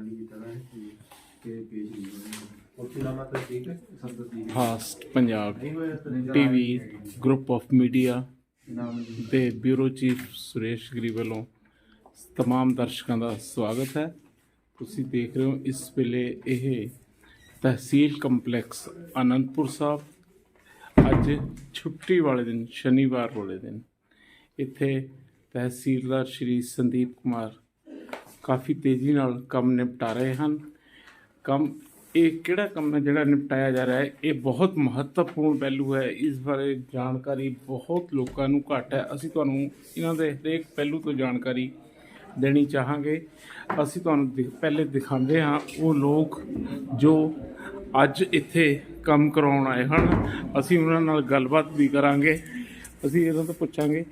Remand ਕੀਤਾ ਹੈ ਕਿ ਪੇਸ਼ ਨਹੀਂ ਹੋਇਆ ਉੱਥੇ ਦਾ ਮਤਲਬ ਠੀਕ ਹੈ ਸਭ ਤੋਂ ਠੀਕ ਹੈ ਫਾਸਟ ਪੰਜਾਬ ਨਹੀਂ ਹੋਇਆ ਤਾਂ ਟੀਵੀ ਗਰੁੱਪ ਆਫ ਮੀਡੀਆ ਨਾਮ ਜੀ ਦੇ ਬਿਊਰੋ ਚੀਫ ਸੁਰੇਸ਼ ਗਰੀ ਵੱਲੋਂ तमाम ਦਰਸ਼ਕਾਂ ਦਾ ਸਵਾਗਤ ਹੈ ਤੁਸੀਂ ਦੇਖ ਰਹੇ ਹੋ ਇਸ ਵੇਲੇ ਇਹ ਤਹਿਸੀਲ ਕੰਪਲੈਕਸ ਅਨੰਦਪੁਰ ਸਾਹਿਬ ਅੱਜ ਛੁੱਟੀ ਵਾਲੇ ਦਿਨ ਸ਼ਨੀਵਾਰ ਵਾਲੇ ਦਿਨ ਇੱਥੇ ਤਹਿਸੀਲਦਾਰ ਸ਼੍ਰੀ ਸੰਦੀਪ ਕੁਮਾਰ ਕਾਫੀ ਤੇਜ਼ੀ ਨਾਲ ਕੰਮ ਨਿਪਟਾ ਰਹੇ ਹਨ। ਕੰਮ, ਇਹ ਕਿਹੜਾ ਕੰਮ ਹੈ ਜਿਹੜਾ ਨਿਪਟਾਇਆ ਜਾ ਰਿਹਾ ਹੈ? ਇਹ ਬਹੁਤ ਮਹੱਤਵਪੂਰਨ ਪਹਿਲੂ ਹੈ। ਇਸ ਬਾਰੇ ਜਾਣਕਾਰੀ ਬਹੁਤ ਲੋਕਾਂ ਨੂੰ ਘੱਟ ਹੈ। ਅਸੀਂ ਤੁਹਾਨੂੰ ਇਹਨਾਂ ਦੇ ਹਰੇਕ ਪਹਿਲੂ ਤੋਂ ਜਾਣਕਾਰੀ ਦੇਣੀ ਚਾਹਾਂਗੇ। ਅਸੀਂ ਤੁਹਾਨੂੰ ਦਿ- ਪਹਿਲੇ ਦਿਖਾਉਂਦੇ ਹਾਂ ਉਹ ਲੋਕ ਜੋ ਅੱਜ ਇੱਥੇ ਕੰਮ ਕਰਾਉਣ ਆਏ ਹਨ। ਅਸੀਂ ਉਹਨਾਂ ਨਾਲ ਗੱਲਬਾਤ ਵੀ ਕਰਾਂਗੇ। ਅਸੀਂ ਇਹਨਾਂ ਤੋਂ ਪੁੱਛਾਂਗੇ।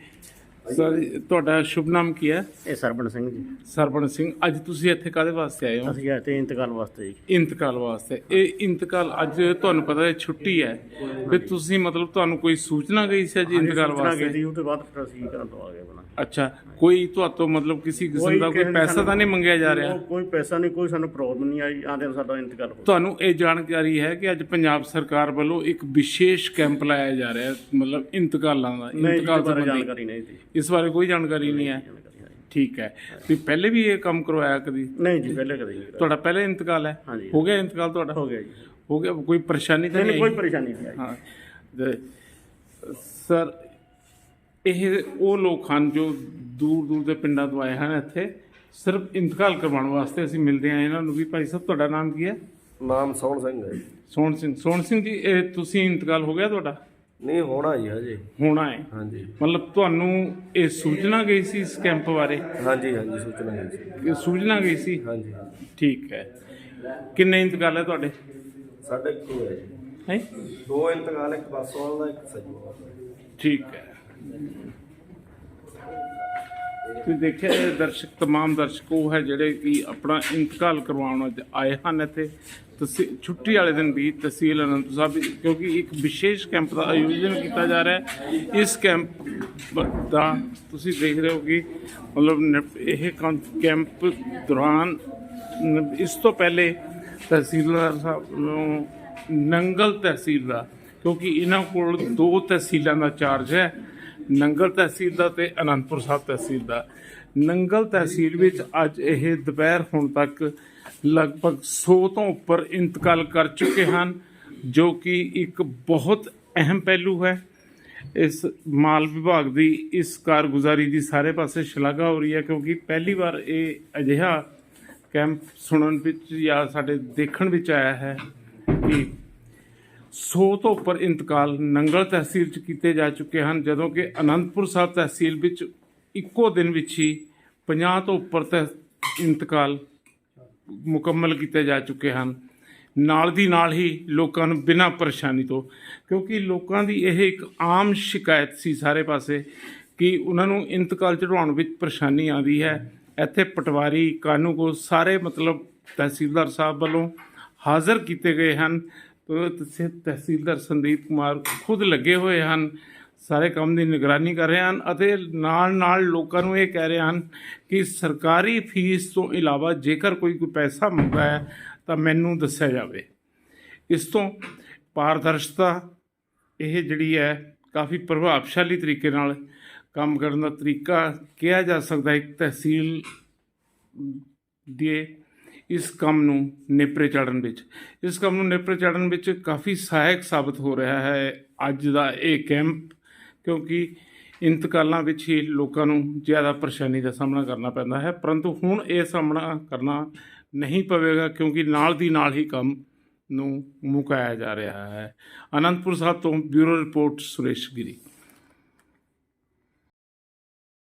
ਸਰ ਤੁਹਾਡਾ ਸ਼ੁਭ ਨਾਮ ਕੀ ਹੈ? ਇਹ ਸਰਬਣ ਸਿੰਘ ਜੀ। ਸਰਬਣ ਸਿੰਘ ਅੱਜ ਤੁਸੀਂ ਇੱਥੇ ਕਾਦੇ ਵਾਸਤੇ ਆਏ ਹੋ? ਅਸੀਂ ਆਏ ਤੇ ਇੰਤਕਾਲ ਵਾਸਤੇ ਜੀ। ਇੰਤਕਾਲ ਵਾਸਤੇ। ਇਹ ਇੰਤਕਾਲ ਅੱਜ ਤੁਹਾਨੂੰ ਪਤਾ ਹੈ ਛੁੱਟੀ ਹੈ। ਵੀ ਤੁਸੀਂ ਮਤਲਬ ਤੁਹਾਨੂੰ ਕੋਈ ਸੂਚਨਾ ਗਈ ਸੀ ਅੱਜ ਇੰਤਕਾਲ ਗਈ ਵਾਸਤੇ? ਸੀ, ਉਹ ਤੋਂ ਬਾਅਦ ਫਿਰ ਅਸੀਂ ਕਰਨ ਤੋਂ ਆ ਗਏ ਬਣਾ ਅੱਛਾ ਕੋਈ ਤੁਹਾਤੋਂ ਮਤਲਬ ਕਿਸੇ ਕਿਸਮ ਦਾ ਕੋਈ ਪੈਸਾ ਤਾਂ ਨਹੀਂ ਮੰਗਿਆ ਜਾ ਰਿਹਾ? ਕੋਈ ਪੈਸਾ ਨਹੀਂ ਕੋਈ ਸਾਨੂੰ ਪ੍ਰੋਬਲਮ ਨਹੀਂ ਆਈ ਆਂਦੇ ਸਾਡਾ ਇੰਤਕਾਲ ਹੋ ਤੁਹਾਨੂੰ ਇਹ ਜਾਣਕਾਰੀ ਹੈ ਕਿ ਅੱਜ ਪੰਜਾਬ ਸਰਕਾਰ ਵੱਲੋਂ ਇੱਕ ਵਿਸ਼ੇਸ਼ ਕੈਂਪ ਲਾਇਆ ਜਾ ਰਿਹਾ ਮਤਲਬ ਇੰਤਕਾਲਾਂ ਦਾ ਜੀ ਇੰਤਕਾਲ ਸੰਬੰਧੀ। ਜਾਣਕਾਰੀ ਨਹੀਂ ਸੀ। ਇਸ ਬਾਰੇ ਕੋਈ ਜਾਣਕਾਰੀ ਨਹੀਂ ਹੈ। ਠੀਕ ਹੈ। ਤੁਸੀਂ ਪਹਿਲੇ ਵੀ ਇਹ ਕੰਮ ਕਰਵਾਇਆ ਕਦੀ? ਨਹੀਂ ਜੀ ਪਹਿਲੇ ਕਦੇ ਨਹੀਂ ਕਰਾਇਆ। ਤੁਹਾਡਾ ਪਹਿਲੇ ਇੰਤਕਾਲ ਹੈ? ਹਾਂਜੀ। ਹੋ ਗਿਆ ਇੰਤਕਾਲ ਤੁਹਾਡਾ? ਹੋ ਗਿਆ ਜੀ। ਹੋ ਗਿਆ। ਕੋਈ ਪਰੇਸ਼ਾਨੀ ਤਾਂ ਨਹੀਂ ਨਹੀਂ ਕੋਈ ਆਈ? ਪਰੇਸ਼ਾਨੀ ਨਹੀਂ ਆਈ। ਹਾਂ। ਤੇ ਸਰ ਇਹ ਉਹ ਲੋਕ ਹਨ ਜੋ ਦੂਰ ਦੂਰ ਦੇ ਪਿੰਡਾਂ ਤੋਂ ਆਏ ਹਨ ਇੱਥੇ। ਸਿਰਫ ਇੰਤਕਾਲ ਕਰਵਾਉਣ ਵਾਸਤੇ ਅਸੀਂ ਮਿਲਦੇ ਹਾਂ ਇਹਨਾਂ ਨੂੰ ਵੀ। ਭਾਈ ਸਾਹਿਬ ਤੁਹਾਡਾ ਨਾਮ ਕੀ ਹੈ? ਨਾਮ ਸੋਹਣ ਸਿੰਘ ਹੈ ਜੀ। ਸੋਹਣ ਸਿੰਘ। ਸੋਹਣ ਸਿੰਘ ਜੀ ਇਹ ਤੁਸੀਂ ਇੰਤਕਾਲ ਹੋ ਗਿਆ ਤੁਹਾਡਾ? ਨਹੀਂ ਹੋਣਾ ਹੀ ਹਜੇ। ਹੋਣਾ ਹੈ। ਹਾਂਜੀ। ਮਤਲਬ ਤੁਹਾਨੂੰ ਇਹ ਸੂਚਨਾ ਗਈ ਸੀ ਇਸ ਕੈਂਪ ਬਾਰੇ? ਹਾਂਜੀ ਹਾਂਜੀ ਸੂਚਨਾ ਹੈ ਜੀ ਕਿ ਸੂਚਨਾ ਗਈ ਸੀ? ਹਾਂਜੀ ਠੀਕ ਹੈ। ਕਿੰਨੇ ਇੰਤਕਾਲ ਹੈ ਤੁਹਾਡੇ? ਸਾਡੇ ਕੋਲ ਹੈ ਜੀ। ਹੈ? ਦੋ ਇੰਤਕਾਲ ਇੱਕ ਬਾਸੋਂ ਦਾ ਇੱਕ ਸਜਵਾ ਦਾ ਠੀਕ ਹੈ। ਤੁਸੀਂ ਦੇਖਿਆ ਇਹ ਦਰਸ਼ਕ तमाम ਦਰਸ਼ਕ ਉਹ ਹੈ ਜਿਹੜੇ ਕਿ ਆਪਣਾ ਇੰਤਕਾਲ ਕਰਵਾਉਣ ਅੱਜ ਆਏ ਹਨ ਇੱਥੇ ਤਸੀ ਛੁੱਟੀ ਵਾਲੇ ਦਿਨ ਵੀ ਤਹਿਸੀਲ ਅਨੰਦਪੁਰ ਸਾਹਿਬ ਵਿੱਚ, ਕਿਉਂਕਿ ਇੱਕ ਵਿਸ਼ੇਸ਼ ਕੈਂਪ ਦਾ ਆਯੋਜਨ ਕੀਤਾ ਜਾ ਰਿਹਾ ਹੈ ਇਸ ਕੈਂਪ ਬ- ਦਾ ਤੁਸੀਂ ਦੇਖ ਰਹੇ ਹੋ ਕਿ ਮਤਲਬ ਨਿਪ- ਇਹ ਕੰ- ਕੈਂਪ ਦੌਰਾਨ ਨ- ਇਸ ਤੋਂ ਪਹਿਲੇ ਤਹਿਸੀਲਦਾਰ ਸਾਹਿਬ ਨੂੰ ਨੰਗਲ ਤਹਿਸੀਲ ਦਾ ਕਿਉਂਕਿ ਇਹਨਾਂ ਕੋਲ ਦੋ ਤਹਿਸੀਲਾਂ ਦਾ ਚਾਰਜ ਹੈ ਨੰਗਲ ਤਹਿਸੀਲ ਦਾ ਤੇ ਅਨੰਦਪੁਰ ਸਾਹਿਬ ਤਹਿਸੀਲ ਦਾ। ਨੰਗਲ ਤਹਿਸੀਲ ਵਿੱਚ ਅੱਜ ਇਹ ਦੁਪਹਿਰ ਹੁਣ ਤੱਕ ਲਗਭਗ 100 ਤੋਂ ਉੱਪਰ ਇੰਤਕਾਲ ਕਰ ਚੁੱਕੇ ਹਨ, ਜੋ ਕਿ ਇੱਕ ਬਹੁਤ ਅਹਿਮ ਪਹਿਲੂ ਹੈ। ਇਸ ਮਾਲ ਵਿਭਾਗ ਦੀ ਇਸ ਕਾਰਗੁਜ਼ਾਰੀ ਦੀ ਸਾਰੇ ਪਾਸੇ ਸ਼ਲਾਘਾ ਹੋ ਰਹੀ ਹੈ, ਕਿਉਂਕਿ ਪਹਿਲੀ ਵਾਰ ਇਹ ਅਜਿਹਾ ਕੈਂਪ ਸੁਣਨ ਵਿੱਚ ਜਾਂ ਸਾਡੇ ਦੇਖਣ ਵਿੱਚ ਆਇਆ ਹੈ ਕਿ 100 ਤੋਂ ਉੱਪਰ ਇੰਤਕਾਲ ਨੰਗਲ ਤਹਿਸੀਲ ਚ ਕੀਤੇ ਜਾ ਚੁੱਕੇ ਹਨ, ਜਦੋਂ ਕਿ ਅਨੰਦਪੁਰ ਸਾਹਿਬ ਤਹਿਸੀਲ ਵਿੱਚ ਇੱਕੋ ਦਿਨ ਵਿੱਚ ਹੀ 50 ਤੋਂ ਉੱਪਰ ਤਹਿ, ਇੰਤਕਾਲ ਮੁਕੰਮਲ ਕੀਤੇ ਜਾ ਚੁੱਕੇ ਹਨ। ਨਾਲ ਦੀ ਨਾਲ ਹੀ ਲੋਕਾਂ ਨੂੰ ਬਿਨਾਂ ਪਰੇਸ਼ਾਨੀ ਤੋਂ, ਕਿਉਂਕਿ ਲੋਕਾਂ ਦੀ ਇਹ ਇੱਕ ਆਮ ਸ਼ਿਕਾਇਤ ਸੀ ਸਾਰੇ ਪਾਸੇ ਕਿ ਉਹਨਾਂ ਨੂੰ ਇੰਤਕਾਲ ਚੜਾਉਣ ਵਿੱਚ ਪਰੇਸ਼ਾਨੀ ਆਉਂਦੀ ਹੈ। ਇੱਥੇ ਪਟਵਾਰੀ, ਕਾਨੂੰਗੋ ਸਾਰੇ ਮਤਲਬ ਤਹਿਸੀਲਦਾਰ ਸਾਹਿਬ ਵੱਲੋਂ ਹਾਜ਼ਰ ਕੀਤੇ ਗਏ ਹਨ। ਤਹਿਸੀਲਦਾਰ ਸੰਦੀਪ ਕੁਮਾਰ ਖੁਦ ਲੱਗੇ ਹੋਏ ਹਨ, ਸਾਰੇ ਕੰਮ ਦੀ ਨਿਗਰਾਨੀ ਕਰ ਰਹੇ ਹਨ ਅਤੇ ਨਾਲ ਨਾਲ ਲੋਕਾਂ ਨੂੰ ਇਹ ਕਹਿ ਰਹੇ ਹਨ ਕਿ ਸਰਕਾਰੀ ਫੀਸ ਤੋਂ ਇਲਾਵਾ ਜੇਕਰ ਕੋਈ ਕੋਈ ਪੈਸਾ ਮੰਗਦਾ ਹੈ ਤਾਂ ਮੈਨੂੰ ਦੱਸਿਆ ਜਾਵੇ। ਇਸ ਤੋਂ ਪਾਰਦਰਸ਼ਤਾ ਇਹ ਜਿਹੜੀ ਹੈ ਕਾਫੀ ਪ੍ਰਭਾਵਸ਼ਾਲੀ ਤਰੀਕੇ ਨਾਲ ਕੰਮ ਕਰਨ ਦਾ ਤਰੀਕਾ ਕਿਹਾ ਜਾ ਸਕਦਾ ਹੈ ਇੱਕ ਤਹਿਸੀਲ ਦੇ ਇਸ ਕੰਮ ਨੂੰ ਨੇਪਰੇ ਚਾੜਨ ਵਿੱਚ। ਇਸ ਕੰਮ ਨੂੰ ਨੇਪਰੇ ਚਾੜਨ ਵਿੱਚ ਕਾਫੀ ਸਹਾਇਕ ਸਾਬਤ ਹੋ ਰਿਹਾ ਹੈ ਅੱਜ ਦਾ ਇਹ ਕੈਂਪ, ਕਿਉਂਕਿ ਇੰਤਕਾਲਾਂ ਵਿੱਚ ਹੀ ਲੋਕਾਂ ਨੂੰ ਜ਼ਿਆਦਾ ਪਰੇਸ਼ਾਨੀ ਦਾ ਸਾਹਮਣਾ ਕਰਨਾ ਪੈਂਦਾ ਹੈ। ਪਰੰਤੂ ਹੁਣ ਇਹ ਸਾਹਮਣਾ ਕਰਨਾ ਨਹੀਂ ਪਵੇਗਾ, ਕਿਉਂਕਿ ਨਾਲ ਦੀ ਨਾਲ ਹੀ ਕੰਮ ਨੂੰ ਮੁਕਾਇਆ ਜਾ ਰਿਹਾ ਹੈ। ਅਨੰਦਪੁਰ ਸਾਹਿਬ ਤੋਂ ਬਿਊਰੋ ਰਿਪੋਰਟ ਸੁਰੇਸ਼ ਗਿਰੀ।